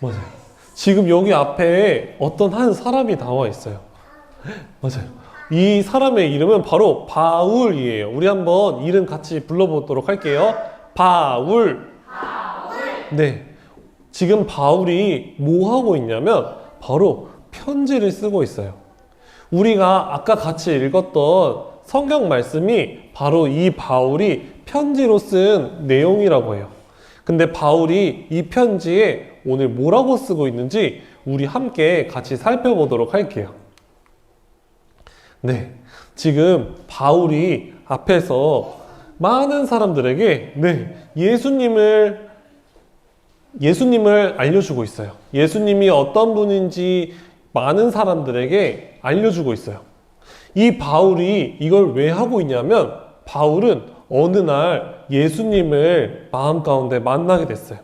맞아요. 지금 여기 앞에 어떤 한 사람이 나와 있어요. 맞아요. 이 사람의 이름은 바로 바울이에요. 우리 한번 이름 같이 불러보도록 할게요. 바울. 네. 지금 바울이 뭐 하고 있냐면 바로 편지를 쓰고 있어요. 우리가 아까 같이 읽었던 성경 말씀이 바로 이 바울이 편지로 쓴 내용이라고 해요. 근데 바울이 이 편지에 오늘 뭐라고 쓰고 있는지 우리 함께 같이 살펴보도록 할게요. 네. 지금 바울이 앞에서 많은 사람들에게 네, 예수님을 예수님을 알려주고 있어요. 예수님이 어떤 분인지 많은 사람들에게 알려주고 있어요. 이 바울이 이걸 왜 하고 있냐면 바울은 어느 날 예수님을 마음 가운데 만나게 됐어요.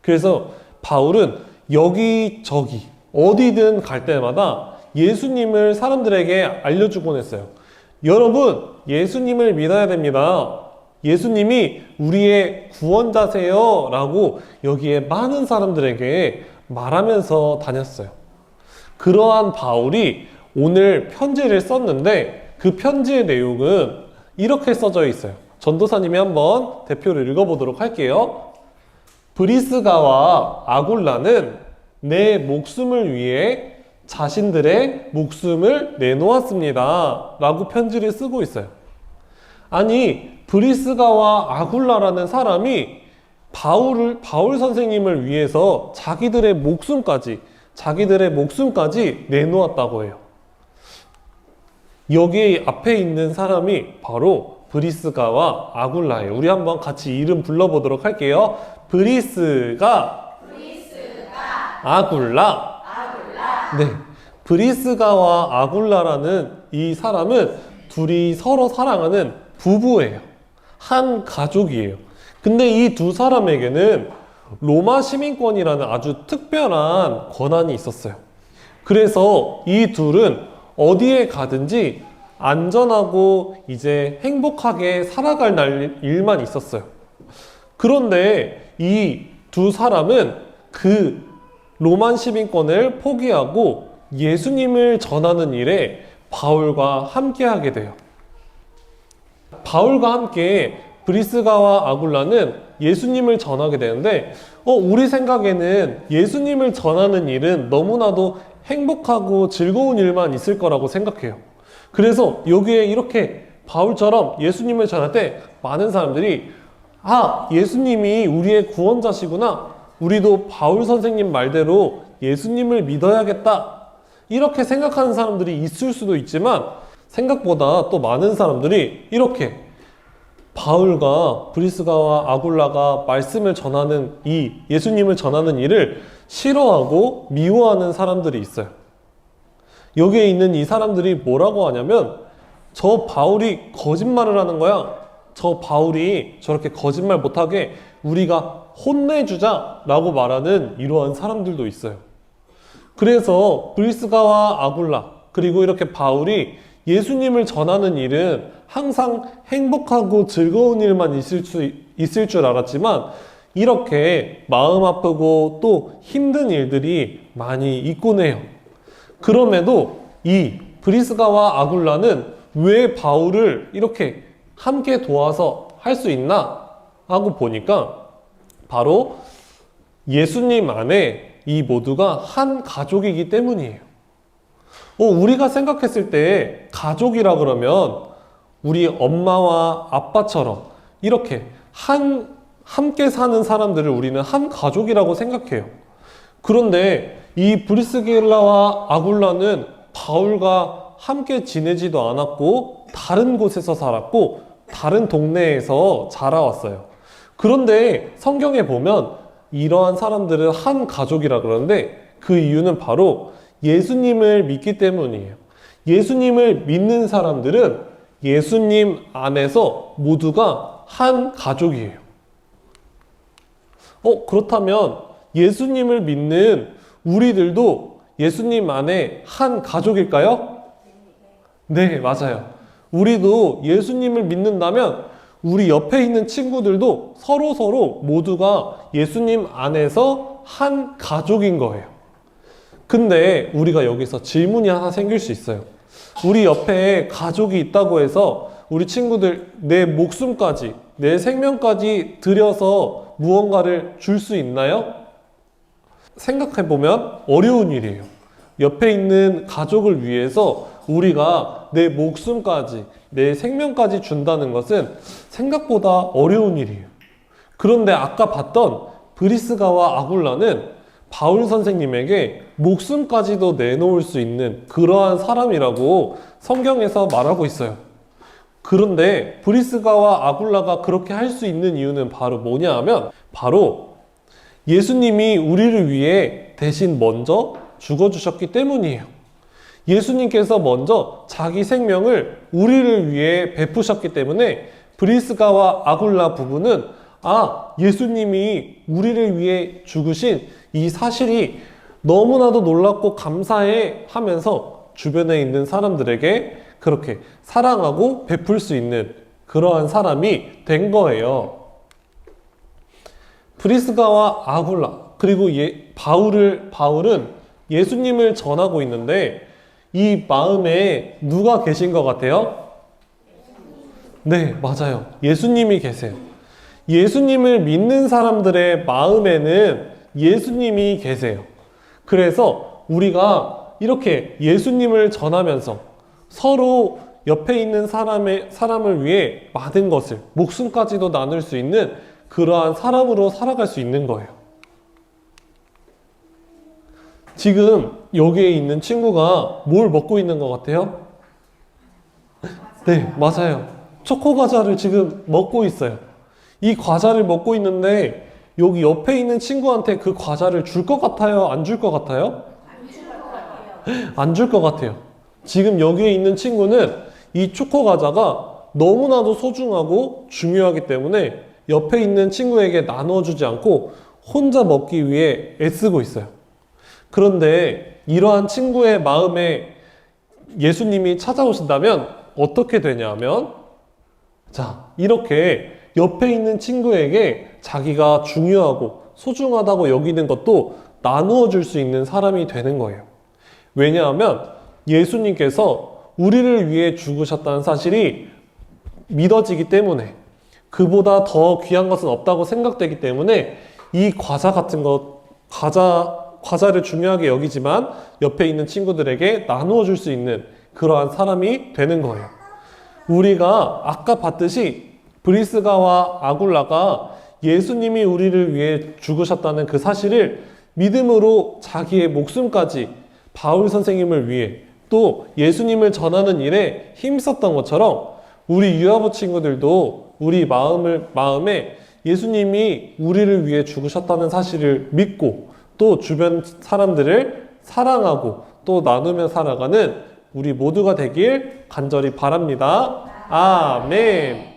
그래서 바울은 여기저기 어디든 갈 때마다 예수님을 사람들에게 알려주곤 했어요. 여러분, 예수님을 믿어야 됩니다. 예수님이 우리의 구원자세요. 라고 여기에 많은 사람들에게 말하면서 다녔어요. 그러한 바울이 오늘 편지를 썼는데 그 편지의 내용은 이렇게 써져 있어요. 전도사님이 한번 대표를 읽어보도록 할게요. 브리스가와 아굴라는 내 목숨을 위해 자신들의 목숨을 내놓았습니다. 라고 편지를 쓰고 있어요. 아니, 브리스가와 아굴라라는 사람이 바울을, 바울 선생님을 위해서 자기들의 목숨까지, 자기들의 목숨까지 내놓았다고 해요. 여기 앞에 있는 사람이 바로 브리스가와 아굴라예요. 우리 한번 같이 이름 불러보도록 할게요. 브리스가, 아굴라. 네. 브리스가와 아굴라라는 이 사람은 둘이 서로 사랑하는 부부예요. 한 가족이에요. 근데 이 두 사람에게는 로마 시민권이라는 아주 특별한 권한이 있었어요. 그래서 이 둘은 어디에 가든지 안전하고 이제 행복하게 살아갈 날 일만 있었어요. 그런데 이 두 사람은 그 로만 시민권을 포기하고 예수님을 전하는 일에 바울과 함께 하게 돼요. 바울과 함께 브리스가와 아굴라는 예수님을 전하게 되는데, 어, 우리 생각에는 예수님을 전하는 일은 너무나도 행복하고 즐거운 일만 있을 거라고 생각해요. 그래서 여기에 이렇게 바울처럼 예수님을 전할 때 많은 사람들이 아, 예수님이 우리의 구원자시구나. 우리도 바울 선생님 말대로 예수님을 믿어야겠다. 이렇게 생각하는 사람들이 있을 수도 있지만 생각보다 또 많은 사람들이 이렇게 바울과 브리스가와 아굴라가 말씀을 전하는 이 예수님을 전하는 일을 싫어하고 미워하는 사람들이 있어요. 여기에 있는 이 사람들이 뭐라고 하냐면 저 바울이 거짓말을 하는 거야. 저 바울이 저렇게 거짓말 못하게 우리가 혼내주자라고 말하는 이러한 사람들도 있어요. 그래서 브리스가와 아굴라 그리고 이렇게 바울이 예수님을 전하는 일은 항상 행복하고 즐거운 일만 있을 수 있을 줄 알았지만 이렇게 마음 아프고 또 힘든 일들이 많이 있곤 해요. 그럼에도 이 브리스가와 아굴라는 왜 바울을 이렇게 함께 도와서 할 수 있나 하고 보니까 바로 예수님 안에 이 모두가 한 가족이기 때문이에요. 어, 우리가 생각했을 때 가족이라 그러면 우리 엄마와 아빠처럼 이렇게 한, 함께 사는 사람들을 우리는 한 가족이라고 생각해요. 그런데 이 브리스길라와 아굴라는 바울과 함께 지내지도 않았고 다른 곳에서 살았고 다른 동네에서 자라왔어요. 그런데 성경에 보면 이러한 사람들은 한 가족이라 그러는데 그 이유는 바로 예수님을 믿기 때문이에요. 예수님을 믿는 사람들은 예수님 안에서 모두가 한 가족이에요. 어, 그렇다면 예수님을 믿는 우리들도 예수님 안에 한 가족일까요? 네, 맞아요. 우리도 예수님을 믿는다면 우리 옆에 있는 친구들도 서로 서로 모두가 예수님 안에서 한 가족인 거예요. 근데 우리가 여기서 질문이 하나 생길 수 있어요. 우리 옆에 가족이 있다고 해서 우리 친구들 내 목숨까지, 내 생명까지 들여서 무언가를 줄 수 있나요? 생각해 보면 어려운 일이에요. 옆에 있는 가족을 위해서 우리가 내 목숨까지, 내 생명까지 준다는 것은 생각보다 어려운 일이에요. 그런데 아까 봤던 브리스가와 아굴라는 바울 선생님에게 목숨까지도 내놓을 수 있는 그러한 사람이라고 성경에서 말하고 있어요. 그런데 브리스가와 아굴라가 그렇게 할 수 있는 이유는 바로 뭐냐 하면 바로 예수님이 우리를 위해 대신 먼저 죽어주셨기 때문이에요. 예수님께서 먼저 자기 생명을 우리를 위해 베푸셨기 때문에 브리스가와 아굴라 부부는 아, 예수님이 우리를 위해 죽으신 이 사실이 너무나도 놀랍고 감사해 하면서 주변에 있는 사람들에게 그렇게 사랑하고 베풀 수 있는 그러한 사람이 된 거예요. 브리스가와 아굴라 그리고 예, 바울을 바울은 예수님을 전하고 있는데 이 마음에 누가 계신 것 같아요? 네, 맞아요. 예수님이 계세요. 예수님을 믿는 사람들의 마음에는 예수님이 계세요. 그래서 우리가 이렇게 예수님을 전하면서 서로 옆에 있는 사람의, 사람을 위해 많은 것을, 목숨까지도 나눌 수 있는 그러한 사람으로 살아갈 수 있는 거예요. 지금 여기에 있는 친구가 뭘 먹고 있는 것 같아요? 네, 맞아요. 초코 과자를 지금 먹고 있어요. 이 과자를 먹고 있는데 여기 옆에 있는 친구한테 그 과자를 줄 것 같아요? 안 줄 것 같아요? 안 줄 것 같아요. 지금 여기에 있는 친구는 이 초코 과자가 너무나도 소중하고 중요하기 때문에 옆에 있는 친구에게 나눠주지 않고 혼자 먹기 위해 애쓰고 있어요. 그런데 이러한 친구의 마음에 예수님이 찾아오신다면 어떻게 되냐면 자, 이렇게 옆에 있는 친구에게 자기가 중요하고 소중하다고 여기는 것도 나누어 줄 수 있는 사람이 되는 거예요. 왜냐하면 예수님께서 우리를 위해 죽으셨다는 사실이 믿어지기 때문에 그보다 더 귀한 것은 없다고 생각되기 때문에 이 과자 같은 것, 과자, 과자를 중요하게 여기지만 옆에 있는 친구들에게 나누어 줄 수 있는 그러한 사람이 되는 거예요. 우리가 아까 봤듯이 브리스가와 아굴라가 예수님이 우리를 위해 죽으셨다는 그 사실을 믿음으로 자기의 목숨까지 바울 선생님을 위해 또 예수님을 전하는 일에 힘썼던 것처럼 우리 유아부 친구들도 우리 마음을 마음에 예수님이 우리를 위해 죽으셨다는 사실을 믿고 또 주변 사람들을 사랑하고 또 나누며 살아가는 우리 모두가 되길 간절히 바랍니다. 아멘.